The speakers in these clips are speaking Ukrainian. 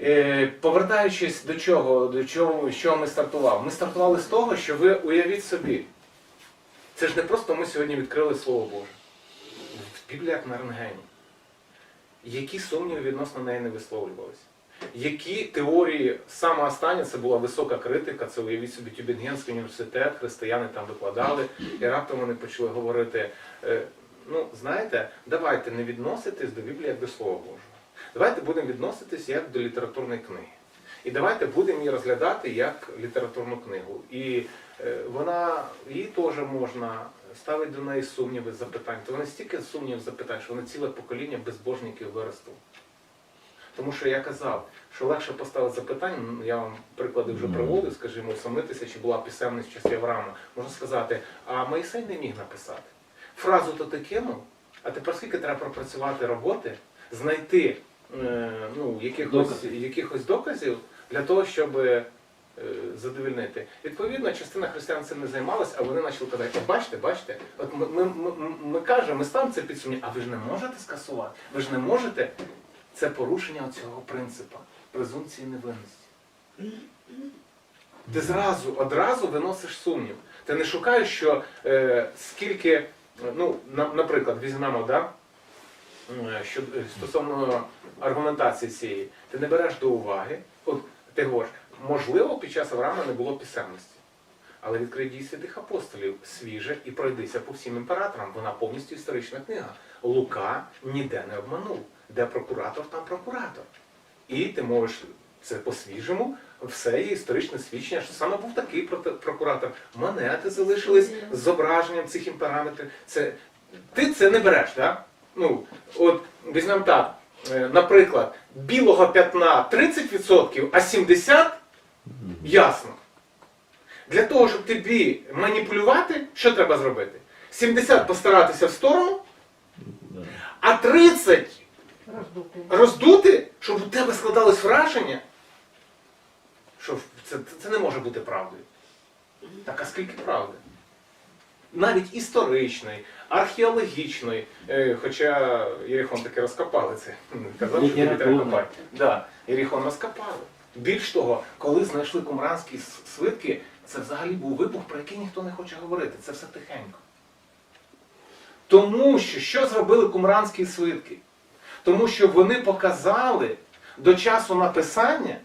Е, Повертаючись до чого, до чого, чого ми стартували? Ми стартували з того, що ви уявіть собі. Це ж не просто ми сьогодні відкрили Слово Боже. Біблія як на рентгені. Які сумніви відносно неї не висловлювалися? Які теорії, саме останнє, це була висока критика, це уявіть собі Тюбінгенський університет, християни там викладали, і раптом вони почали говорити, е, ну, знаєте, давайте не відноситись до Біблії як до Слова Божого. Давайте будемо відноситись як до літературної книги. І давайте будемо її розглядати як літературну книгу. І е, вона, її теж можна ставити до неї сумніви, запитань. То вони стільки сумнівів запитань, що вони ціле покоління безбожників виростуть. Тому що я казав, що легше поставити запитання, ну, я вам приклади вже приводив, скажімо, усамитися, чи була писемність в часі Авраама. Можна сказати, а Моїсей не міг написати. Фразу то ти кинув, а тепер скільки треба пропрацювати роботи, знайти ну, якихось, Докази. якихось доказів для того, щоб е, задовільнити. Відповідно, частина християн цим не займалась, а вони почали казати, «От бачите, бачите, от ми, ми, ми, ми кажемо, ми ставимо це під сумнів, а ви ж не можете скасувати, ви ж не можете. Це порушення цього принципу презумпції невинності. Ти зразу, одразу виносиш сумнів. Ти не шукаєш, що е, скільки, е, ну, на, наприклад, візьмемо, да, е, що, е, стосовно аргументації цієї, ти не береш до уваги, от ти говориш, можливо, під час Авраама не було писемності. Але відкрий дії святих апостолів свіже і пройдися по всім імператорам. Вона повністю історична книга. Лука ніде не обманув. Де прокуратор, там прокуратор. І ти можеш це по-свіжому, все є історичне свідчення, що саме був такий прокуратор. Монети залишились з зображенням цих імпераметрів. Це, ти це не береш, так? Ну, от візьмемо так. е, Наприклад, білого п'ятна 30%, а 70% ясно. Для того, щоб тобі маніпулювати, що треба зробити? 70 постаратися в сторону, а 30 Роздути. роздути, щоб у тебе складалось враження, що це, це не може бути правдою. Так а скільки правди? Навіть історичної, археологічної, е, хоча Єрихон таки розкопали це. Казав, що тобі треба копати. Да, Єрихон розкопали. Більш того, коли знайшли кумранські свитки, це взагалі був вибух, про який ніхто не хоче говорити. Це все тихенько. Тому що що зробили кумранські свитки? Тому що вони показали до часу написання,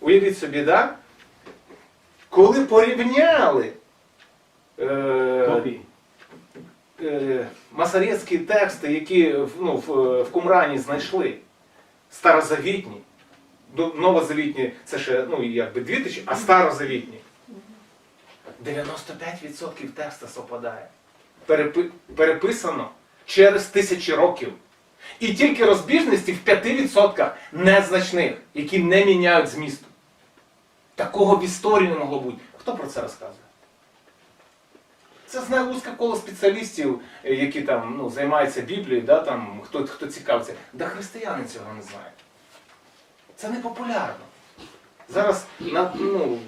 уявіть собі, да? коли порівняли Копії. е, масарецькі тексти, які в- ну, в, в Кумрані знайшли, старозавітні, новозавітні, це ще ну, якби 2000, а старозавітні. 95% текста совпадає. Перепи- переписано через тисячі років. І тільки розбіжності в 5% незначних, які не міняють змісту. Такого в історії не могло бути. Хто про це розказує? Це знає вузьке коло спеціалістів, які там ну, займаються Біблією, да, там, хто, хто цікавиться. Да християни цього не знають. Це не популярно. Зараз на, ну,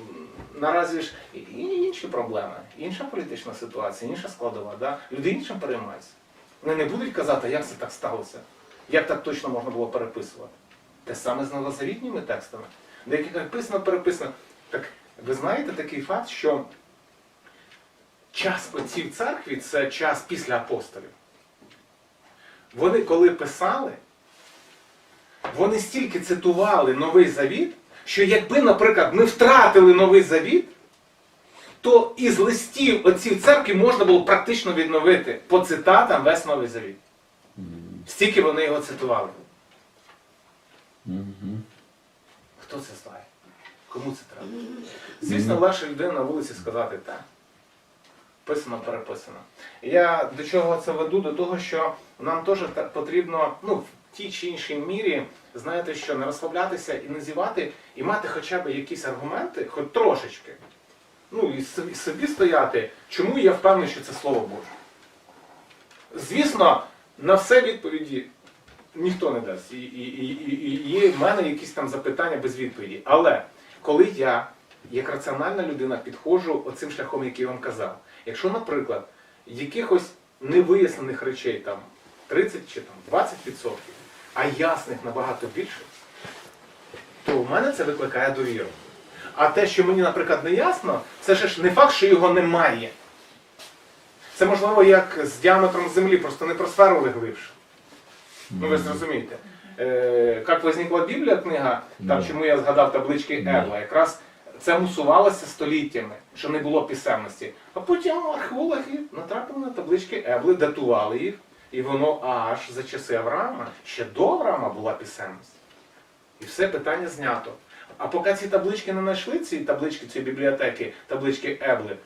наразі ж інші проблеми, інша політична ситуація, інша складова. Да? Люди іншим переймаються. Вони не будуть казати, як це так сталося, як так точно можна було переписувати. Те саме з новозавітніми текстами. Деякі переписано, переписано. Так ви знаєте такий факт, що час отців церкві це час після апостолів. Вони коли писали, вони стільки цитували Новий Завіт, що якби, наприклад, ми втратили Новий Завіт, то із листів отців церкви можна було практично відновити по цитатам весь Новий Завіт. Стільки вони його цитували. Хто це знає? Кому це треба? Звісно, легше людина на вулиці сказати так. Писано, переписано. Я до чого це веду? До того, що нам теж потрібно, ну, в тій чи іншій мірі, знаєте, що не розслаблятися і не зівати, і мати хоча б якісь аргументи, хоч трошечки. Ну, і собі- стояти, чому я впевнений, що це Слово Боже. Звісно, на все відповіді ніхто не дасть. І, і, і, і є в мене якісь там запитання без відповіді. Але коли я, як раціональна людина, підходжу оцим шляхом, який я вам казав, якщо, наприклад, якихось невияснених речей там 30 чи там 20%, а ясних набагато більше, то в мене це викликає довіру. А те, що мені, наприклад, не ясно, це ж не факт, що його немає. Це можливо як з діаметром землі, просто не просферували глибше. Ну ви зрозумієте. Е, як возникла Біблія книга, там чому я згадав таблички Да. Евла, якраз це мусувалося століттями, що не було писемності. А потім археологи натрапили на таблички Ебли, датували їх, і воно аж за часи Авраама, ще до Авраама була писемність. І все питання знято. А поки ці таблички не знайшли, ці таблички, ці бібліотеки, таблички Ебли,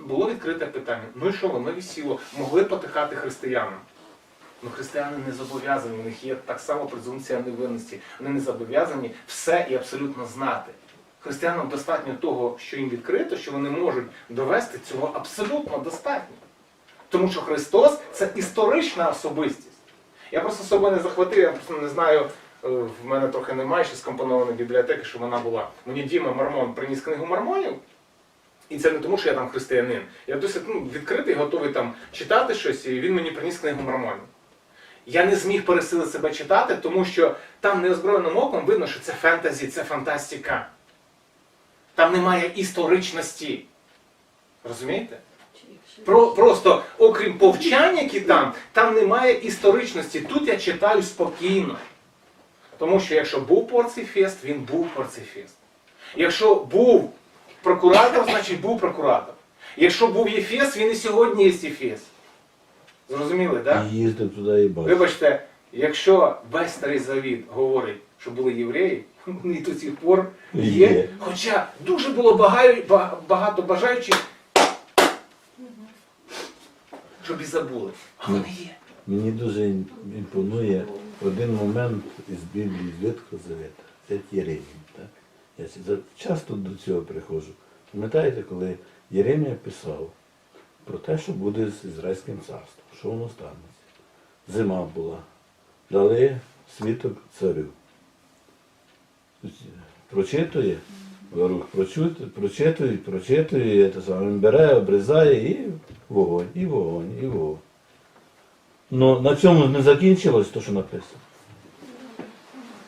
було відкрите питання. Ну і що воно висіло? Могли потихати християнам. Ну, християни не зобов'язані, у них є так само презумпція невинності. Вони не зобов'язані все і абсолютно знати. Християнам достатньо того, що їм відкрито, що вони можуть довести цього абсолютно достатньо. Тому що Христос це історична особистість. Я просто з собою не захватив, я просто не знаю, е, в мене трохи немає ще скомпонованої бібліотеки, що вона була. Мені Діма Мормон приніс книгу Мормонів. І це не тому, що я там християнин. Я досить ну, відкритий, готовий там читати щось, і він мені приніс книгу Мормонів. Я не зміг пересилити себе читати, тому що там неозброєним оком видно, що це фентезі, це фантастика. Там немає історичності. Розумієте? Про, просто, окрім повчань, які там, там немає історичності. Тут я читаю спокійно. Тому що якщо був Порцифест, він був Порцифест. Якщо був прокуратор, значить був прокуратор. Якщо був Єфес, він і сьогодні є Єфес. Зрозуміли, так? Да? Їздив туди і бачив. Вибачте, якщо весь старий завіт говорить, що були євреї, вони до сих пор є. Є. Хоча дуже було багато бажаючих, щоб і забули. А вони є. Мені дуже імпонує один момент із Біблії з Ветхого Завета. Це Єремія. Я часто до цього приходжу. Пам'ятаєте, коли Єремія писав про те, що буде з Ізраїльським царством, що воно станеться. Зима була. Дали світок царю. Прочитує, Варух прочитує, прочитує, прочитує, і те саме, він бере, обрізає і вогонь, і вогонь, і вогонь. Ну на цьому не закінчилось те, що написано.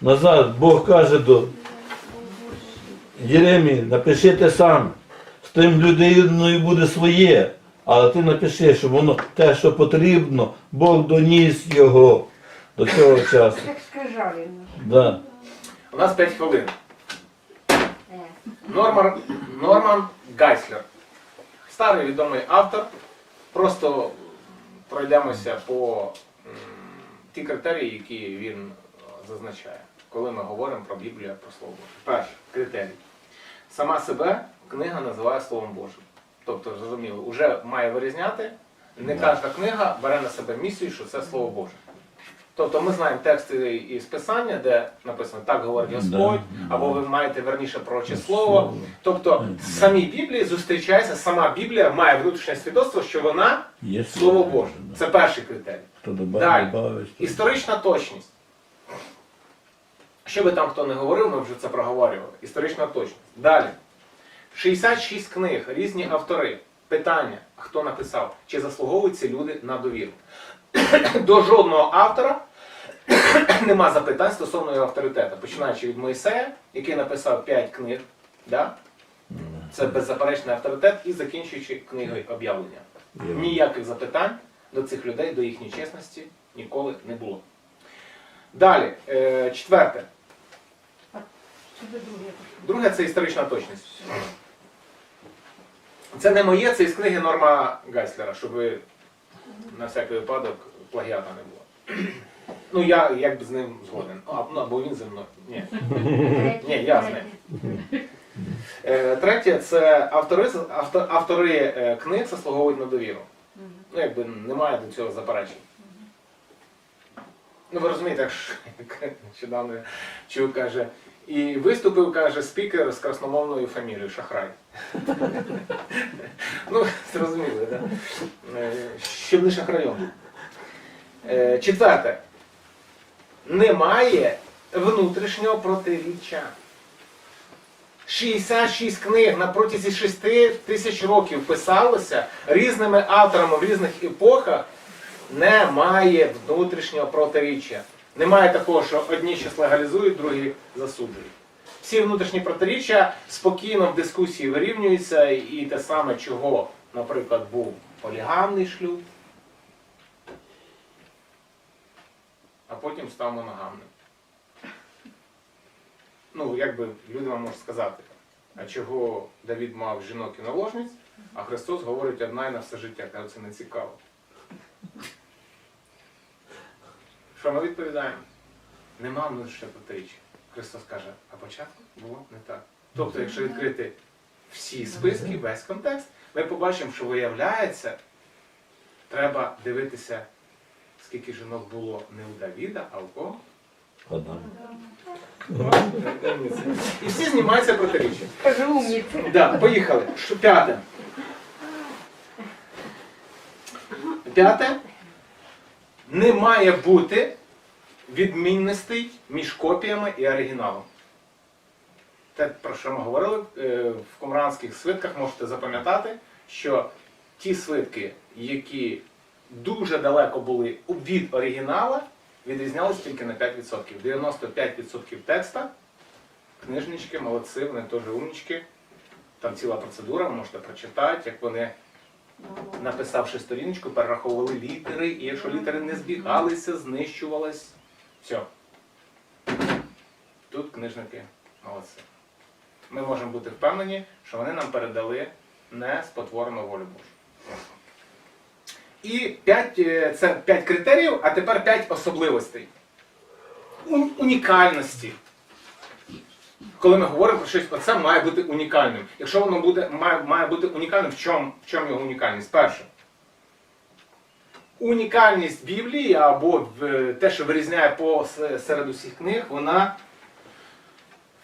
Назад Бог каже до Єремії, напиши те сам. З тим людиною буде своє. Але ти напиши, щоб воно те, що потрібно, Бог доніс його до цього часу. Так сказали. ну. Да. У нас 5 хвилин. Норман, Норман Гайслер. Старий відомий автор. Просто пройдемося по ті критерії, які він е, зазначає, коли ми говоримо про Біблію про Слово Боже. Перший критерій. Сама себе книга називає Словом Божим. Тобто, зрозуміло, вже має вирізняти. Не кожна книга бере на себе місію, що це Слово Боже. Тобто ми знаємо тексти із Писання, де написано так говорить Господь, або ви маєте верніше пророче слово. Тобто в самій Біблії зустрічається, сама Біблія має внутрішнє свідоцтво, що вона Слово Боже. Це перший критерій. Далі. Історична точність. Що би там хто не говорив, ми вже це проговорювали. Історична точність. Далі. 66 книг, різні автори. Питання, хто написав, чи заслуговують ці люди на довіру. До жодного автора нема запитань стосовно його авторитету. Починаючи від Моїсея, який написав 5 книг, да? це беззаперечний авторитет, і закінчуючи книгою об'явлення. Ніяких запитань до цих людей, до їхньої чесності ніколи не було. Далі, е, четверте. Друге? Друге це історична точність. Це не моє, це із книги Норма Гайслера, щоб на всякий випадок плагіата не було. Ну, я якби з ним згоден. А, ну, або він зі мною. Ні. Ні, я з ним. Е, Третє це автори, авто- автори е, книг заслуговують на довіру. Ну, якби немає до цього заперечень. Ну, ви розумієте, як ж- як нещодавно я чув, каже, і виступив, каже, спікер з красномовною фамілією Шахрай. ну, зрозуміли, так? Да? Щоб не шахрайом. Е, Четверте. Немає внутрішнього протиріччя. 66 книг на протязі 6 тисяч років писалося різними авторами в різних епохах. Немає внутрішнього протиріччя. Немає такого, що одні щось легалізують, другі засуджують. всі внутрішні протиріччя спокійно в дискусії вирівнюються, і те саме, чого, наприклад, був полігамний шлюб, а потім став моногамним. Ну, як би люди вам можуть сказати, а чого Давід мав жінок і наложниць, а Христос говорить одна і на все життя. Каже, це не цікаво. Що ми відповідаємо? Нема внутрішнього протиріччя. Христос каже, а початку було не так. Тобто, якщо відкрити всі списки, весь контекст, ми побачимо, що виявляється, треба дивитися, скільки жінок було не у Давіда, а у кого? Адам. І всі знімаються протиріччя. Да, поїхали. Що п'яте? П'яте. Не має бути відмінностей між копіями і оригіналом. Те, про що ми говорили е, в кумранських свитках, можете запам'ятати, що ті свитки, які дуже далеко були від оригінала, відрізнялись тільки на 5%. 95% текста книжнички, молодці, вони теж умнічки. Там ціла процедура, можете прочитати, як вони, написавши сторіночку, перераховували літери, і якщо літери не збігалися, знищувалось. Все. Тут книжники молодці. Ми можемо бути впевнені, що вони нам передали не спотворену волю Божу. І п'ять, е, це 5 критеріїв, а тепер 5 особливостей. Унікальності коли ми говоримо про щось, оце має бути унікальним. Якщо воно буде, має, має бути унікальним, в чому, в чому його унікальність? Перше. Унікальність Біблії або те, що вирізняє серед усіх книг, вона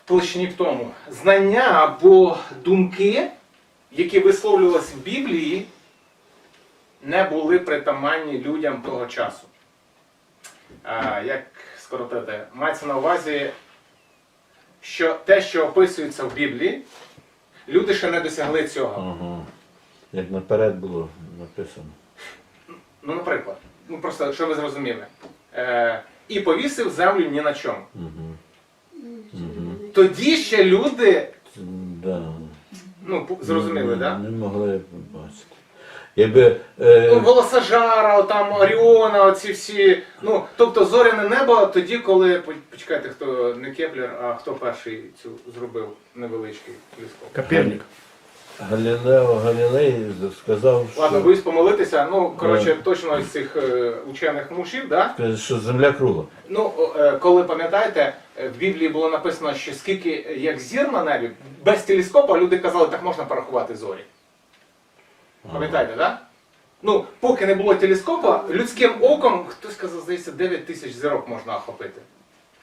в площині в тому. Знання або думки, які висловлювалися в Біблії, не були притаманні людям того часу. Як скоротити? Мається на увазі що те, що описується в Біблії, люди ще не досягли цього. Ага. Як наперед було написано. Ну, наприклад, ну просто що ви зрозуміли. Е, і повісив землю ні на чому. Угу. Угу. Тоді ще люди, Да. ну, зрозуміли, не, да? Не могли побачити. Якби. Е, Ну, Волосожара, там Оріона, оці всі. Ну, тобто зоряне небо тоді, коли. Почекайте, хто не Кеплер, а хто перший цю зробив невеличкий телескоп. Коперник. Галілео Галілей сказав, що, Ладно, боюсь помилитися. Ну, коротше, точно із цих е, учених мушів, да? що земля кругла. Ну, е, коли пам'ятаєте, е, в Біблії було написано, що скільки е, як зір на небі, без телескопа люди казали, так можна порахувати зорі. Пам'ятаєте, так? Ну, поки не було телескопа, людським оком, хтось сказав, здається, 9 тисяч зірок можна охопити.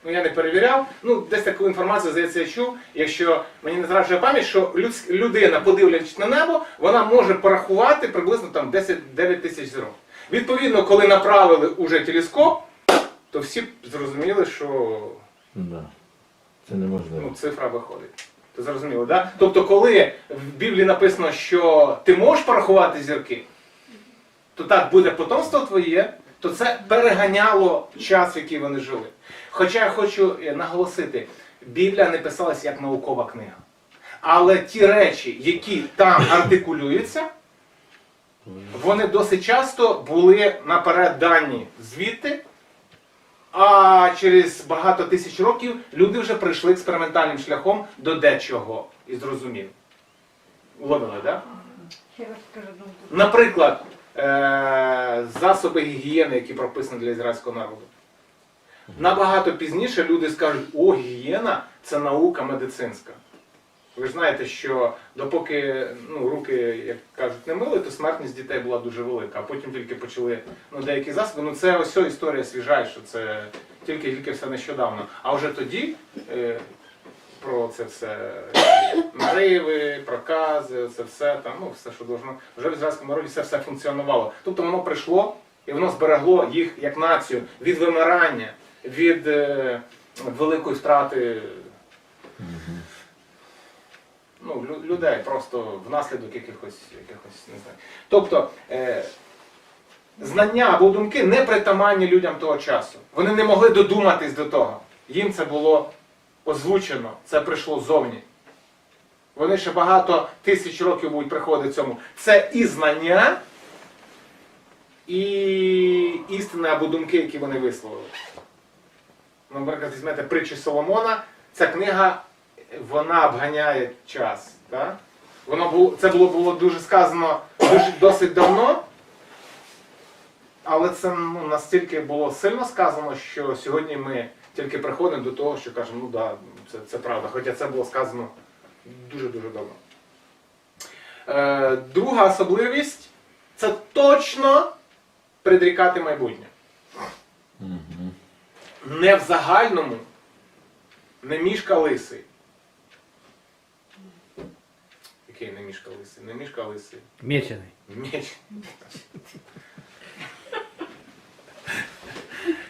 Ну, я не перевіряв. Ну, десь таку інформацію, здається, я чув. Якщо мені не зраджує пам'ять, що людсь- людина, подивлячись на небо, вона може порахувати приблизно там 10 9 тисяч зірок. Відповідно, коли направили уже телескоп, то всі зрозуміли, що Да. Це ну, цифра виходить. Зрозуміло, да? Тобто, коли в Біблії написано, що ти можеш порахувати зірки, то так буде потомство твоє, то це переганяло час, в який вони жили. Хоча я хочу е, наголосити, Біблія не писалась як наукова книга. Але ті речі, які там артикулюються, вони досить часто були наперед дані звідти, а через багато тисяч років люди вже прийшли експериментальним шляхом до дечого і зрозумів. Уловили, так? Наприклад, е- засоби гігієни, які прописані для ізраїльського народу. Набагато пізніше люди скажуть, о, гігієна це наука медицинська. Ви ж знаєте, що допоки ну, руки, як кажуть, не мили, то смертність дітей була дуже велика, а потім тільки почали ну, деякі засоби. Ну це ось історія свіжайша, це тільки-тільки все нещодавно. А вже тоді е, про це все нариви, прокази, це все там, ну все, що должно. Вже в ізраїльському народі все все функціонувало. Тобто воно прийшло і воно зберегло їх як націю від вимирання, від е, великої втрати ну, людей просто внаслідок якихось, якихось не знаю. Тобто е, знання або думки не притаманні людям того часу. Вони не могли додуматись до того. Їм це було озвучено, це прийшло зовні. Вони ще багато тисяч років будуть приходити цьому. Це і знання, і істини або думки, які вони висловили. Ну, Наприклад, візьмете притчі Соломона, ця книга вона обганяє час. Так? Воно було, це було, було дуже сказано дуже, досить давно, але це ну, настільки було сильно сказано, що сьогодні ми тільки приходимо до того, що кажемо, ну так, да, це, це правда. Хоча це було сказано дуже-дуже давно. Е, друга особливість це точно предрікати майбутнє. Не в загальному, не мішка лисий. Який не мішка лисий? Не мішка лисий. Мечений. Меч.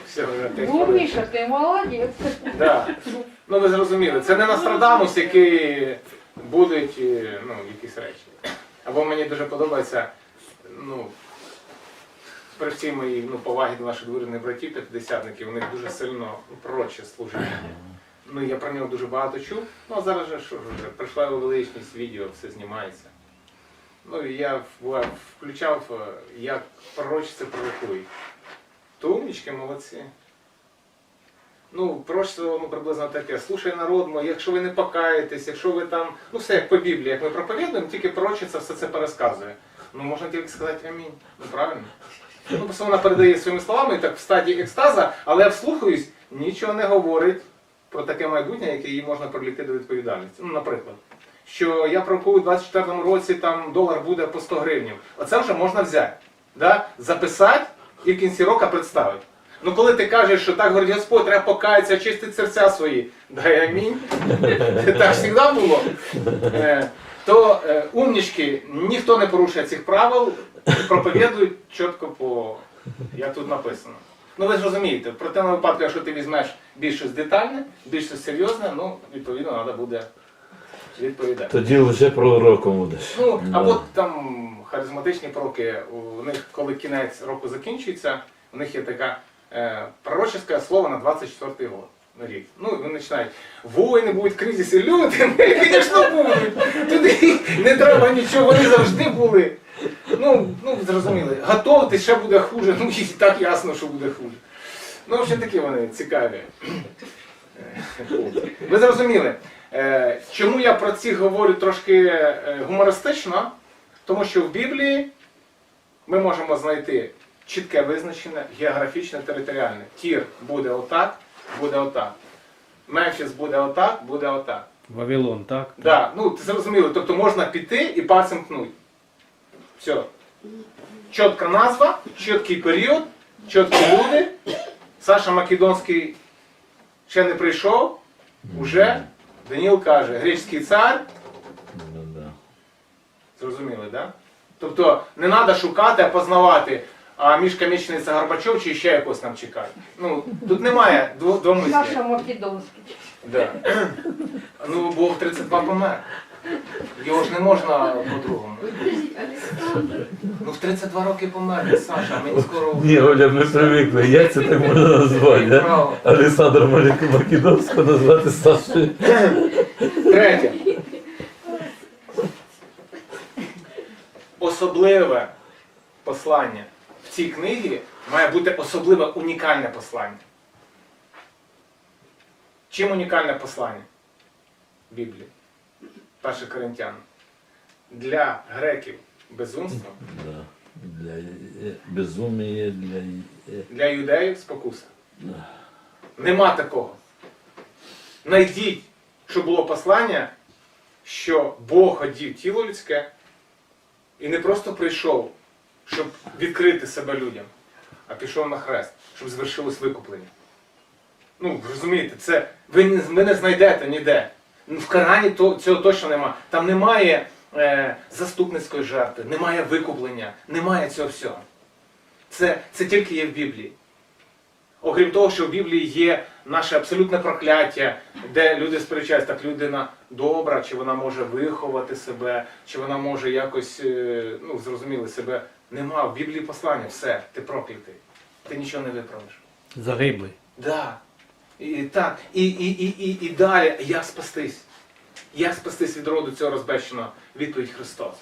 Все, вже ти Ну, Міша, ти молодець. Да. Ну ви зрозуміли, це не Нострадамус, який будуть е, ну, якісь речі. Або мені дуже подобається, ну, при всій моїй ну, повагі до наших двірних братів, п'ятидесятників, у них дуже сильно пророче служіння. Ну, я про нього дуже багато чув. Ну, а зараз же що вже, прийшла його величність, відео, все знімається. Ну, і я включав, е, як пророчі це пророкують. То умнічки, молодці. Ну, пророчество ну, приблизно таке. Слушай народ мой, якщо ви не покаєтесь, якщо ви там, ну все як по Біблії, як ми проповідуємо, тільки пророчиця все це пересказує. Ну можна тільки сказати амінь. Ну правильно? Ну, просто вона передає своїми словами так в стадії екстаза, але я вслухаюсь, нічого не говорить про таке майбутнє, яке їй можна привлекти до відповідальності. Ну, наприклад, що я пророкую у 24-му році там долар буде по 100 гривнів. Оце вже можна взяти, да? записати і в кінці року представити. Ну коли ти кажеш, що так говорить Господь, треба покаятися, очистити серця свої, дай амінь. Так завжди було. Е, То е, умнічки, ніхто не порушує цих правил, проповідують чітко по як тут написано. Ну ви ж розумієте, в противному випадку, якщо ти візьмеш більш щось детальне, більш щось серйозне, ну відповідно треба буде відповідати. Тоді вже пророком будеш. Ну, або там харизматичні пророки, у них, коли кінець року закінчується, у них є така е, пророчеське слово на 24-й год. На рік. Ну, вони починають. Воїни будуть кризиси, люди, звісно, будуть. Туди не треба нічого, вони завжди були. Ну, ну зрозуміли. Готовте, ще буде хуже. Ну, і так ясно, що буде хуже. Ну, в общем, такі вони цікаві. Ви зрозуміли, Е, чому я про ці говорю трошки е, гумористично? Тому що в Біблії ми можемо знайти чітке визначене географічне територіальне. Тір буде отак, буде отак. Мемфіс буде отак, буде отак. Вавилон, так? Да, ну ти зрозуміло, тобто можна піти і пальцем пнуть. Все. Чітка назва, чіткий період, чіткі люди. Саша Македонський ще не прийшов, уже Даніл каже, греческий цар, Ну, зрозуміли, так? Да? Тобто не треба шукати, а познавати, а Мішка Мічний це Горбачов чи ще якось нам чекати. Ну, тут немає дво- двомислі. Наша Македонська. Да. Ну, бо в 32 помер. Його ж не можна по-другому. Ну в 32 роки помер, Саша, а мені скоро Ні, Оля, ми привикли. Як це так можна назвати? Да? Право. Олександра Македонського назвати Сашою. Третє. Особливе послання в цій книгі має бути особливе унікальне послання. Чим унікальне послання Біблії? Перше Коринтян. Для греків безумство, Да. Для е, безумія, для е, для юдеїв спокуса. Да. Нема такого. Найдіть, що було послання, що Бог одів тіло людське і не просто прийшов, щоб відкрити себе людям, а пішов на хрест, щоб звершилось викуплення. Ну, розумієте, це ви не, ви не знайдете ніде. В Корані то, цього точно нема. Там немає е, заступницької жертви, немає викуплення, немає цього всього. Це, це тільки є в Біблії. Окрім того, що в Біблії є наше абсолютне прокляття, де люди сперечаються, так людина добра, чи вона може виховати себе, чи вона може якось, е, ну, зрозуміли себе. Нема в Біблії послання, все, ти проклятий. Ти нічого не виправиш. Загиблий. Да. І, так, і, і, і, і, і далі, як спастись? Як спастись від роду цього розбещеного? Відповідь Христос.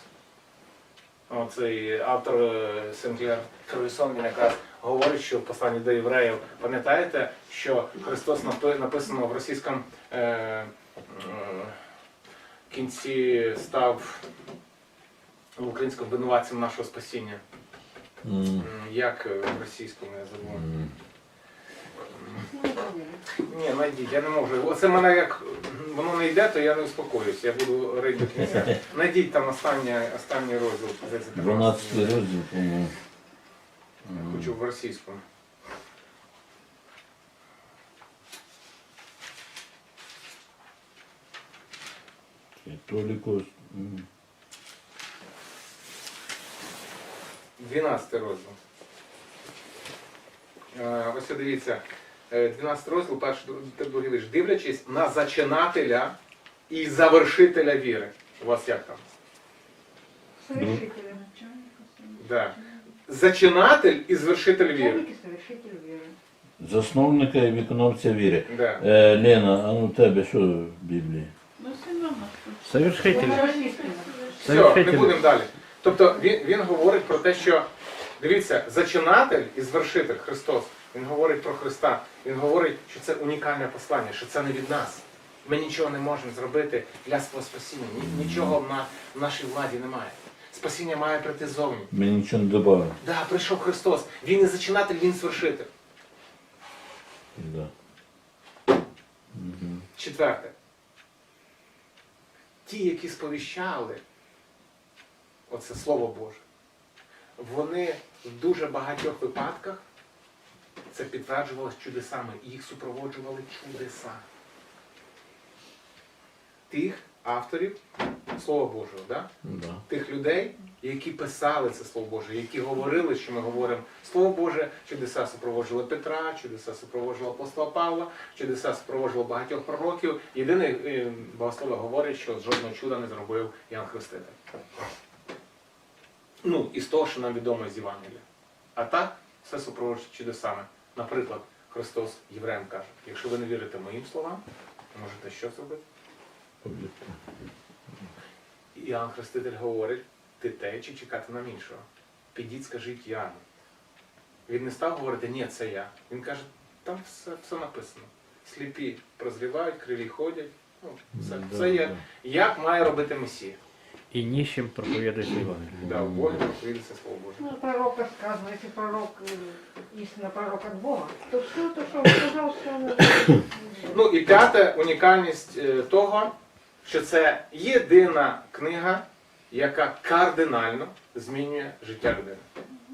Оцей автор е, Сенклер Фервісон він якраз говорить, що в посланні до євреїв, пам'ятаєте, що Христос написано в російському е, е, кінці став в українському винуватцем нашого спасіння. М, Як е, в російському я забув. м. Ні, найдіть, я не можу. Оце мене як воно не йде, то я не успокоюсь. Я буду рейд до кінця. Найдіть там останній, останній розділ позиції. 12 розділ, по-моєму. Хочу в російському. Толіко. м, 12 розділ. Е, Ось дивіться, 12 розділ, перший другий вірш. Дивлячись на зачинателя і завершителя віри. У вас як там? Совершитель. Да. Зачинатель і звершитель віри. Совершитель. Засновника і виконавця віри. Да. Е, Лена, а ну у тебе що в Біблії? Совершитель. На. Все, не будемо далі. Тобто він, він говорить про те, що дивіться, зачинатель і звершитель Христос. Він говорить про Христа. Він говорить, що це унікальне послання, що це не від нас. Ми нічого не можемо зробити для свого спасіння. Ні- Нічого на в нашій владі немає. Спасіння має прийти ззовні. Ми нічого не додали. Да, прийшов Христос. Він і зачинатель, він звершитель. Да. Мгм. Четверте. Ті, які сповіщали оце Слово Боже, вони в дуже багатьох випадках це підтверджувалось чудесами. Їх супроводжували чудеса. Тих авторів Слова Божого, да? Да. тих людей, які писали це Слово Боже, які говорили, що ми говоримо Слово Боже, чудеса супроводжували Петра, чудеса супроводжували апостола Павла, чудеса супроводжували багатьох пророків. Єдиний е, богослови говорять, що жодного чуда не зробив Ян Хреститель. Ну, із того, що нам відомо з Євангелія. А так, все супроводжується чудесами. Наприклад, Христос євреям каже, якщо ви не вірите моїм словам, можете що зробити? Іоанн Хреститель говорить, ти те чи чекати нам іншого. Підіть, скажіть Яну. Він не став говорити, ні, це я. Він каже, там все, все написано. Сліпі прозрівають, криві ходять. Ну, Да, це є, як має робити Месія. И нищим проповедуйте Евангелие. Да, в Богі Слово Божие. Ну, пророк сказано, если пророк, истинно пророк от Бога, то все то, что он сказал, все оно- Ну і п'яте унікальність е, того, що це єдина книга, яка кардинально змінює життя людини.